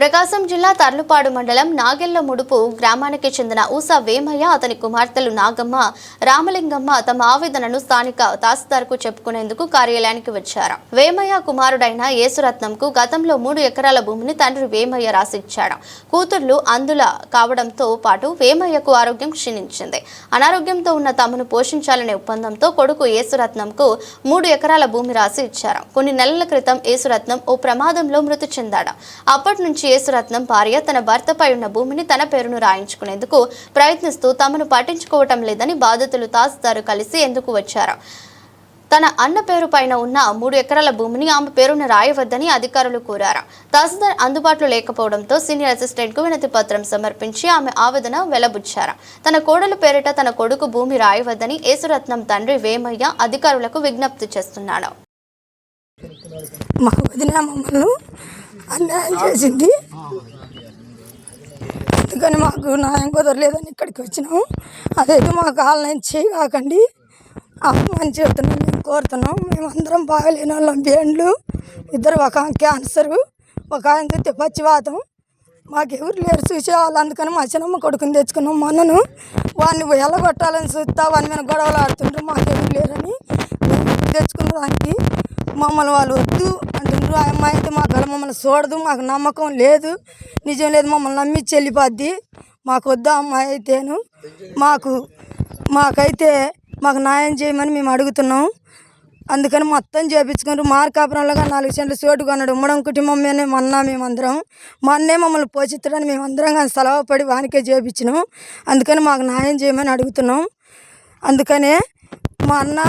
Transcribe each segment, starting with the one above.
ప్రకాశం జిల్లా తర్లుపాడు మండలం నాగెల్ల ముడుపు గ్రామానికి చెందిన ఊసా వేమయ్య అతని కుమార్తెలు నాగమ్మ రామలింగమ్మ తమ ఆవేదనను స్థానిక తహసీల్దార్కు చెప్పుకునేందుకు కార్యాలయానికి వచ్చారు. వేమయ్య కుమారుడైన యేసురత్నంకు గతంలో మూడు ఎకరాల భూమిని తండ్రి వేమయ్య రాసిచ్చాడు. కూతుర్లు అందుల కావడంతో పాటు వేమయ్యకు ఆరోగ్యం క్షీణించింది. అనారోగ్యంతో ఉన్న తమను పోషించాలనే ఒప్పందంతో కొడుకు యేసురత్నంకు మూడు ఎకరాల భూమి రాసి ఇచ్చారు. కొన్ని నెలల క్రితం యేసురత్నం ఓ ప్రమాదంలో మృతి చెందాడు. అప్పటి నుంచి యేసురత్నం భార్య తన భర్తపై ఉన్న భూమిని తన పేరును రాయించుకునేందుకు ప్రయత్నిస్తూ తమను పట్టించుకోవటం లేదని బాధితులు తహసీల్దారు కలిసి ఎందుకు వచ్చారు? తన అన్న పేరు పైన ఉన్న మూడు ఎకరాల భూమిని ఆమె పేరును రాయవద్దని అధికారులు కోరారు. తహసీల్దార్ అందుబాటులో లేకపోవడంతో సీనియర్ అసిస్టెంట్కు వినతి పత్రం సమర్పించి ఆమె ఆవేదన వెలబుచ్చారు. తన కోడలు పేరిట తన కొడుకు భూమి రాయవద్దని యేసురత్నం తండ్రి వేమయ్య అధికారులకు విజ్ఞప్తి చేస్తున్నాడు. మా వదిన మమ్మల్ని అన్యాయం చేసింది. అందుకని మాకు న్యాయం కుదరలేదని ఇక్కడికి వచ్చినాం. అదైతే మాకు ఆన్లైన్ చేయకండి అమ్మని చెప్తున్నాం మేము కోరుతున్నాం. మేమందరం బాగలేని వాళ్ళం బేండ్లు. ఇద్దరు ఒక ఆమె క్యాన్సర్ ఒక ఆయన చూస్తే పచ్చివాతం మాకెవరు లేరు చూసేవాళ్ళు అందుకని మా చిన్నమ్మ కొడుకుని తెచ్చుకున్నాం. మనను వాడిని ఎల్లగొట్టాలని చూస్తా వాని మీద గొడవలు ఆడుతుండ్రు. మాకెవరు లేరని. మమ్మల్ని వాళ్ళు వద్దు అంటున్నారు. ఆ అమ్మాయి అయితే మాకు అలా మమ్మల్ని చూడదు మాకు నమ్మకం లేదు నిజం లేదు మమ్మల్ని నమ్మించి వెళ్ళిపోద్ది మాకు వద్దు ఆ అమ్మాయి అయితేను. మాకు మాకైతే మాకు న్యాయం చేయమని మేము అడుగుతున్నాం. అందుకని మొత్తం చేపించుకున్నారు. మార్కాపురంలో నాలుగు సెంట్లు చోటు కొన్నాడు. ఉమ్మడం కుటుంబం మీదనే మొన్న మేమందరం. మొన్నే మమ్మల్ని పోషించడానికి మేమందరం కానీ సెలవుపడి వానికే చేపించినాం. అందుకని మాకు న్యాయం చేయమని అడుగుతున్నాం. అందుకనే మా అన్న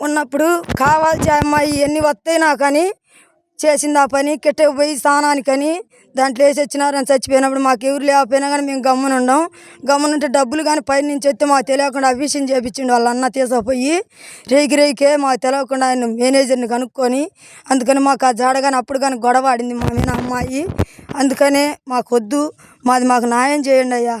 ఉన్నప్పుడు కావాల్సి అమ్మాయి ఎన్ని వస్తాయి నాకని చేసింది ఆ పని కిట్ట పోయి స్నానానికని దాంట్లో వేసి వచ్చినారని చచ్చిపోయినప్పుడు మాకు ఎవరు లేకపోయినా కానీ మేము గమ్మున ఉండం గమ్మునుంటే డబ్బులు కానీ పైన నుంచి వస్తే మాకు తెలియకుండా అభిషేకం చేపించిండు వాళ్ళ అన్న తీసుకుపోయి రేగి రేగికే మాకు తెలియకుండా ఆయన మేనేజర్ని కనుక్కొని అందుకని మాకు ఆ జాడ కానీ అప్పుడు కానీ గొడవ ఆడింది మా మీద అమ్మాయి. అందుకనే మాకొద్దు మాది మాకు న్యాయం చేయండి అయ్యా.